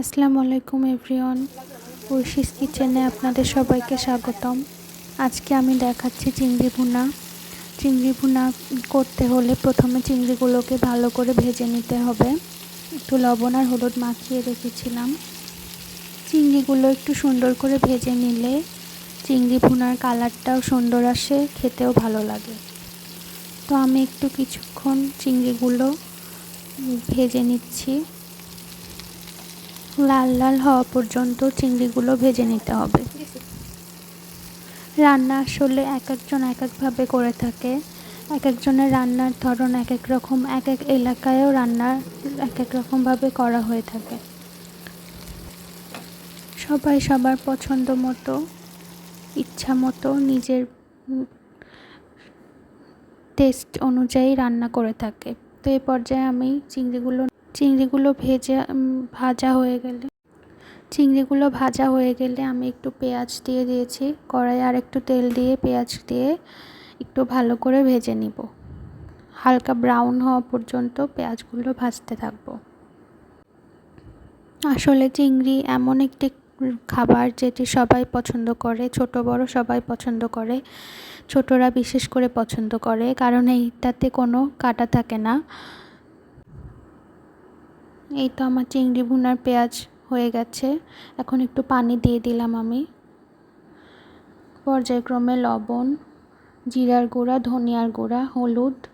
আসসালামু আলাইকুম এভরিওয়ান ঐশিস কিচেনে আপনাদের সবাইকে স্বাগতম। আজকে আমি দেখাচ্ছি চিংড়ি ভুনা। চিংড়ি ভুনা করতে হলে প্রথমে চিংড়িগুলোকে ভালো করে ভেজে নিতে হবে। একটু লবণ আর হলুদ মাখিয়ে রেখেছিলাম। চিংড়িগুলো একটু সুন্দর করে ভেজে নিলে চিংড়ি ভুনার কালারটাও সুন্দর আসে, খেতেও ভালো লাগে। তো আমি একটু কিছুক্ষণ চিংড়িগুলো ভেজে নিচ্ছি। লাল লাল হওয়া পর্যন্ত চিংড়িগুলো ভেজে নিতে হবে। রান্না আসলে এক একজন এক একভাবে করে থাকে। এক একজনের রান্নার ধরন এক এক রকম, এক এক এলাকায়ও রান্নার এক এক রকমভাবে করা হয়ে থাকে। সবাই সবার পছন্দ মতো, ইচ্ছা মতো নিজের টেস্ট অনুযায়ী রান্না করে থাকে। তো এই পর্যায়ে আমি চিংড়িগুলো চিংড়িগুলো ভেজে ভাজা হয়ে গেলে, চিংড়িগুলো ভাজা হয়ে গেলে আমি একটু পেঁয়াজ দিয়ে দিয়েছি, কড়াই আর একটু তেল দিয়ে পেঁয়াজ দিয়ে একটু ভালো করে ভেজে নিব। হালকা ব্রাউন হওয়া পর্যন্ত পেঁয়াজগুলো ভাজতে থাকব। আসলে চিংড়ি এমন একটি খাবার যেটি সবাই পছন্দ করে, ছোট বড় সবাই পছন্দ করে, ছোটরা বিশেষ করে পছন্দ করে, কারণ এইটাতে কোনো কাটা থাকে না। এই তো আমার চিংড়ি ভুনার পেঁয়াজ হয়ে গেছে। এখন একটু পানি দিয়ে দিলাম আমি। পর্যায়ক্রমে লবণ, জিরার গুঁড়া, ধনিয়ার গুঁড়া, হলুদ,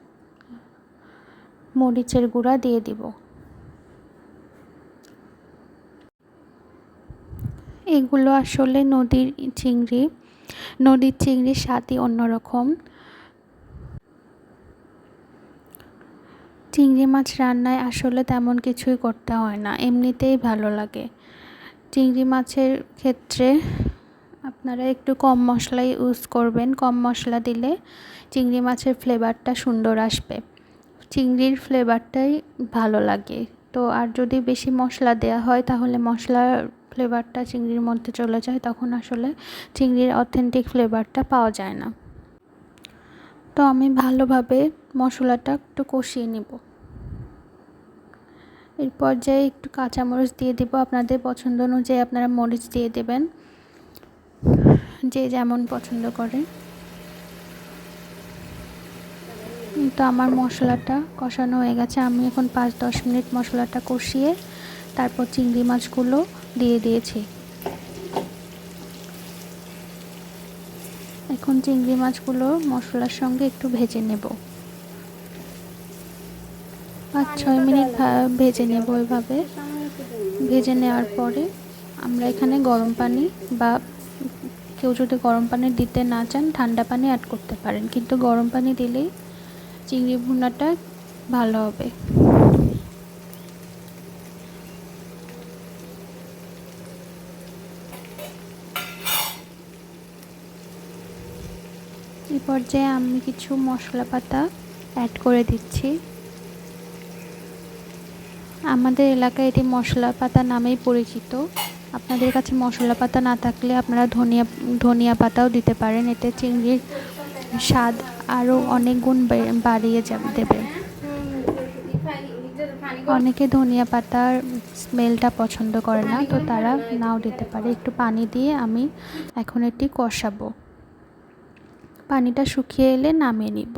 মরিচের গুঁড়া দিয়ে দিব। এগুলো আসলে নদীর চিংড়ি। নদীর চিংড়ির স্বাদই অন্যরকম। চিংড়ি মাছ রান্নায় আসলে তেমন কিছুই করতে হয় না, এমনিতেই ভালো লাগে। চিংড়ি মাছের ক্ষেত্রে আপনারা একটু কম মশলাই ইউজ করবেন, কম মশলা দিলে চিংড়ি মাছের ফ্লেভারটা সুন্দর আসবে। চিংড়ির ফ্লেভারটাই ভালো লাগে। তো আর যদি বেশি মশলা দেওয়া হয়, তাহলে মশলার ফ্লেভারটা চিংড়ির মধ্যে চলে যায়, তখন আসলে চিংড়ির অথেন্টিক ফ্লেভারটা পাওয়া যায় না। তো আমি ভালোভাবে মশলাটা একটু কষিয়ে নেব। এর পর্যায়ে একটু কাঁচামরিচ দিয়ে দিব। আপনাদের পছন্দ অনুযায়ী আপনারা মরিচ দিয়ে দেবেন। যে যেমন পছন্দ করে তো আমার মশলাটা কষানো হয়ে গেছে। আমি এখন পাঁচ দশ মিনিট মশলাটা কষিয়ে তারপর চিংড়ি মাছগুলো দিয়ে দিয়েছি। এখন চিংড়ি মাছগুলো মশলার সঙ্গে একটু ভেজে নেব। পাঁচ ছয় মিনিট ভেজে নেব ওইভাবে। ভেজে নেওয়ার পরে আমরা এখানে গরম পানি বা কেউ যদি গরম পানি দিতে না চান, ঠান্ডা পানি অ্যাড করতে পারেন। কিন্তু গরম পানি দিলেই চিংড়ি ভুনাটা ভালো হবে। এই পর্যায়ে আমি কিছু মশলা পাতা অ্যাড করে দিচ্ছি। আমাদের এলাকায় এটি মশলা পাতা নামেই পরিচিত। আপনাদের কাছে মশলা পাতা না থাকলে আপনারা ধনিয়া ধনিয়া পাতাও দিতে পারেন। এতে চিংড়ির স্বাদ আরও অনেক গুণ বাড়িয়ে যাবে দেবে। অনেকে ধনিয়া পাতার স্মেলটা পছন্দ করে না, তো তারা নাও দিতে পারে। একটু পানি দিয়ে আমি এখন এটি কষাবো। পানিটা শুকিয়ে এলে নামিয়ে নিব।